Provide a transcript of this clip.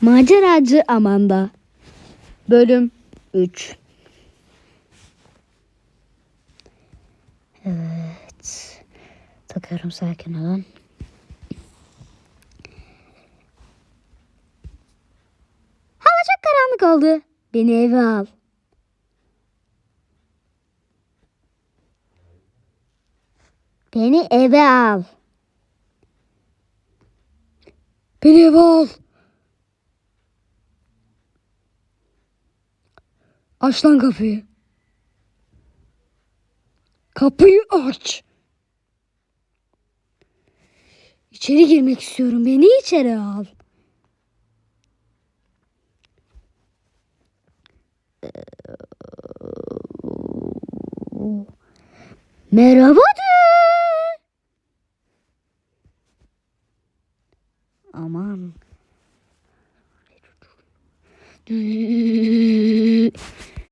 Maceracı Amanda Bölüm 3 Evet. Takıyorum sakin olun. Hava çok karanlık oldu. Beni eve al. Beni eve al. Beni eve al. Aç lan kapıyı. Kapıyı aç. İçeri girmek istiyorum. Beni içeri al. Merhaba de. Aman.